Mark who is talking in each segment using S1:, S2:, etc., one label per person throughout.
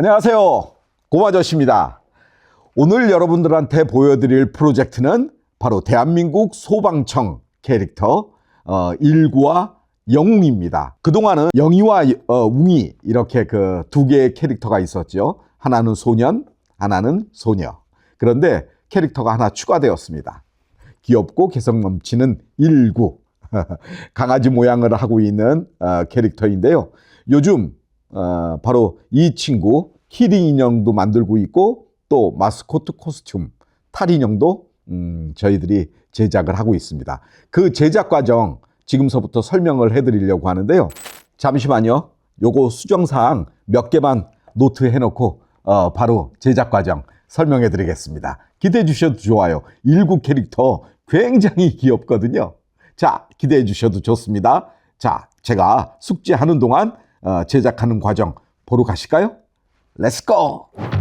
S1: 안녕하세요. 고마저씨입니다. 오늘 여러분들한테 보여드릴 프로젝트는 바로 대한민국 소방청 캐릭터 어, 일구와 영웅입니다. 그동안은 영희와 어, 웅이 이렇게 그 두 개의 캐릭터가 있었죠. 하나는 소년, 하나는 소녀. 그런데 캐릭터가 하나 추가되었습니다. 귀엽고 개성 넘치는 일구. 강아지 모양을 하고 있는 어, 캐릭터인데요. 요즘 어, 바로 이 친구 키링 인형도 만들고 있고 또 마스코트 코스튬 탈 인형도 음, 저희들이 제작을 하고 있습니다. 그 제작 과정 지금서부터 설명을 해드리려고 하는데요. 잠시만요. 요거 수정사항 몇 개만 노트 해 놓고 어, 바로 제작 과정 설명해 드리겠습니다. 기대해 주셔도 좋아요. 일구 캐릭터 굉장히 귀엽거든요. 자, 기대해 주셔도 좋습니다. 자, 제가 숙제하는 동안 어, 제작하는 과정 보러 가실까요? 렛츠고!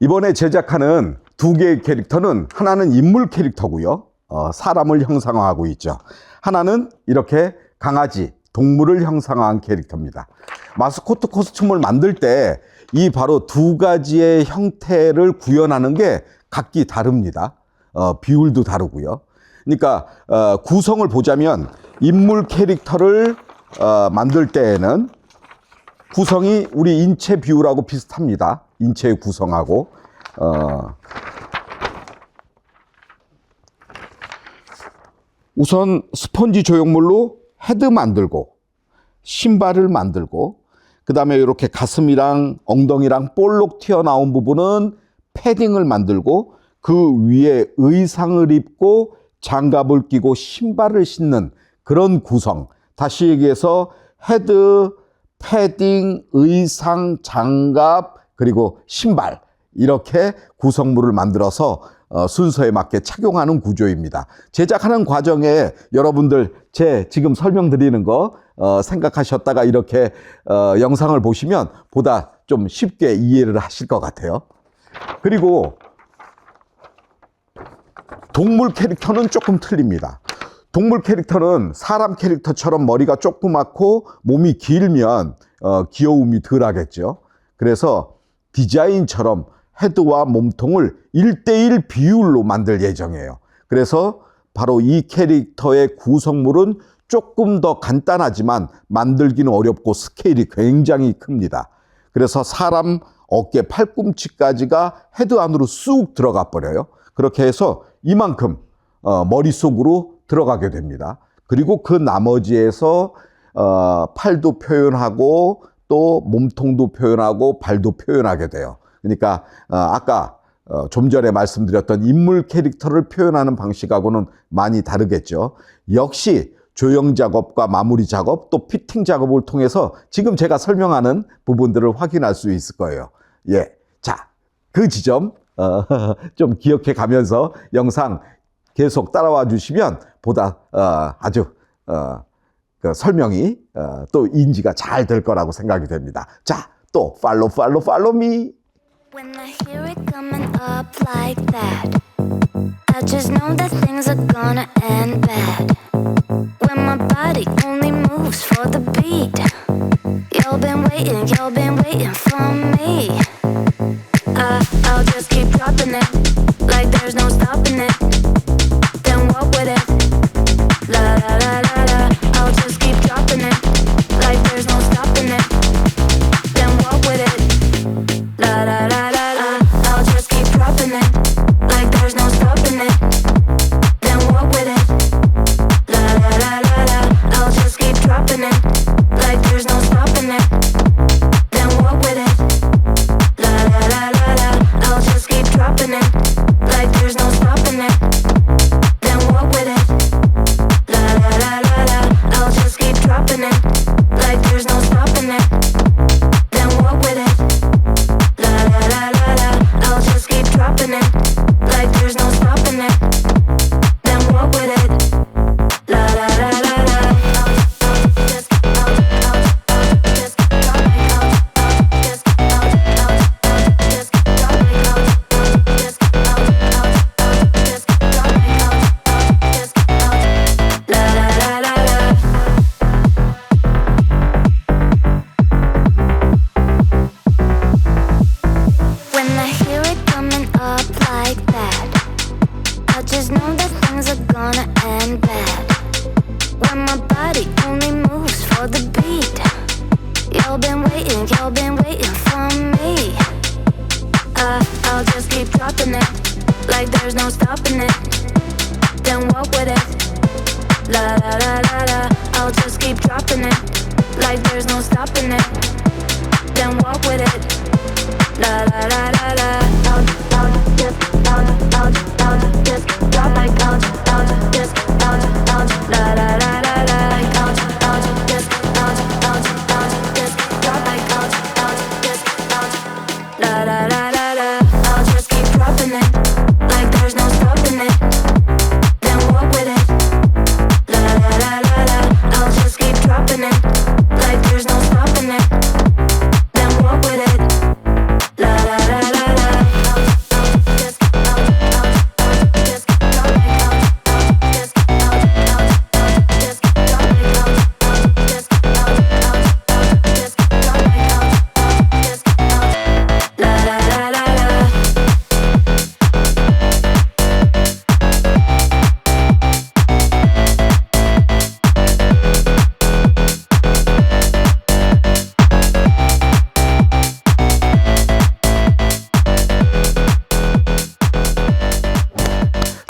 S1: 이번에 제작하는 두 개의 캐릭터는 하나는 인물 캐릭터고요. 어, 사람을 형상화하고 있죠. 하나는 이렇게 강아지, 동물을 형상화한 캐릭터입니다. 마스코트 코스튬을 만들 때 이 바로 두 가지의 형태를 구현하는 게 각기 다릅니다. 어, 비율도 다르고요. 그러니까 어, 구성을 보자면 인물 캐릭터를 어, 만들 때에는 구성이 우리 인체 비율하고 비슷합니다. 인체의 구성하고 어, 우선 스펀지 조형물로 헤드 만들고 신발을 만들고 그 다음에 이렇게 가슴이랑 엉덩이랑 볼록 튀어나온 부분은 패딩을 만들고 그 위에 의상을 입고 장갑을 끼고 신발을 신는 그런 구성. 다시 얘기해서 헤드, 패딩, 의상, 장갑, 그리고 신발. 이렇게 구성물을 만들어서 어, 순서에 맞게 착용하는 구조입니다. 제작하는 과정에 여러분들 제 지금 설명드리는 거 어, 생각하셨다가 이렇게 어, 영상을 보시면 보다 좀 쉽게 이해를 하실 것 같아요. 그리고 동물 캐릭터는 조금 틀립니다. 동물 캐릭터는 사람 캐릭터처럼 머리가 조그맣고 몸이 길면 어, 귀여움이 덜 하겠죠. 그래서 디자인처럼 헤드와 몸통을 1대1 비율로 만들 예정이에요. 그래서 바로 이 캐릭터의 구성물은 조금 더 간단하지만 만들기는 어렵고 스케일이 굉장히 큽니다. 그래서 사람 어깨 팔꿈치까지가 헤드 안으로 쑥 들어가 버려요. 그렇게 해서 이만큼 어, 머릿속으로 들어가게 됩니다. 그리고 그 나머지에서 어, 팔도 표현하고 또 몸통도 표현하고 발도 표현하게 돼요. 그러니까 어, 아까 어, 좀 전에 말씀드렸던 인물 캐릭터를 표현하는 방식하고는 많이 다르겠죠. 역시 조형 작업과 마무리 작업 또 피팅 작업을 통해서 지금 제가 설명하는 부분들을 확인할 수 있을 거예요. 예. 자, 그 지점 어, 좀 기억해 가면서 영상 계속 따라와 주시면 보다 어, 아주 어, 그 설명이 어, 또 인지가 잘 될 거라고 생각이 됩니다. 자, 또 팔로 팔로 팔로 미.
S2: When I hear it coming up like that, I just know that things are gonna end bad. When my body only moves for the beat, y'all been waiting, y'all been waiting for me. Just know that things are gonna end bad. When my body only moves for the beat, y'all been waiting, y'all been waiting for me. Uh, I'll just keep dropping it like there's no stopping it. Then walk with it. La la la la la. I'll just keep dropping it like there's no stopping it. Then walk with it. La la la la la.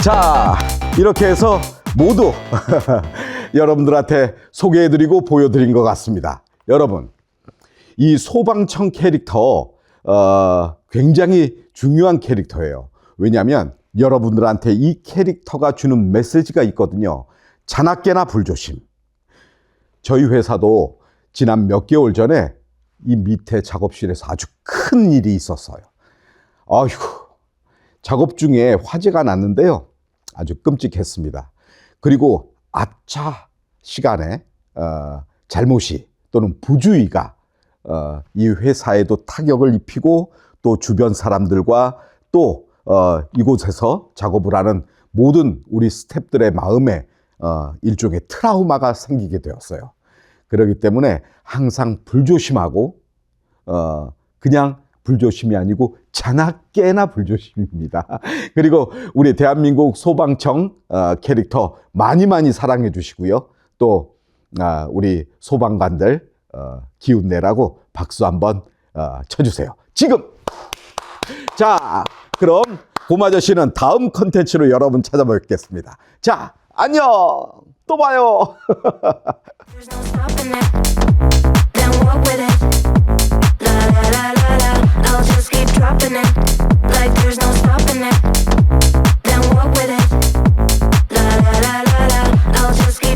S1: 자, 이렇게 해서 모두 여러분들한테 소개해드리고 보여드린 것 같습니다. 여러분, 이 소방청 캐릭터, 어, 굉장히 중요한 캐릭터예요. 왜냐하면 여러분들한테 이 캐릭터가 주는 메시지가 있거든요. 자나깨나 불조심. 저희 회사도 지난 몇 개월 전에 이 밑에 작업실에서 아주 큰 일이 있었어요. 아휴, 작업 중에 화재가 났는데요. 아주 끔찍했습니다. 그리고 아차 시간에 어, 잘못이 또는 부주의가 어, 이 회사에도 타격을 입히고 또 주변 사람들과 또 어, 이곳에서 작업을 하는 모든 우리 스탭들의 마음에 어, 일종의 트라우마가 생기게 되었어요. 그렇기 때문에 항상 불조심하고 어, 그냥 불조심이 아니고 자나깨나 불조심입니다. 그리고 우리 대한민국 소방청 어, 캐릭터 많이 많이 사랑해 주시고요. 또 아, 우리 소방관들 어, 기운 내라고 박수 한번 어, 쳐주세요. 지금 자 그럼 고마저씨는 다음 컨텐츠로 여러분 찾아뵙겠습니다. 자 안녕 또 봐요.
S2: I'll just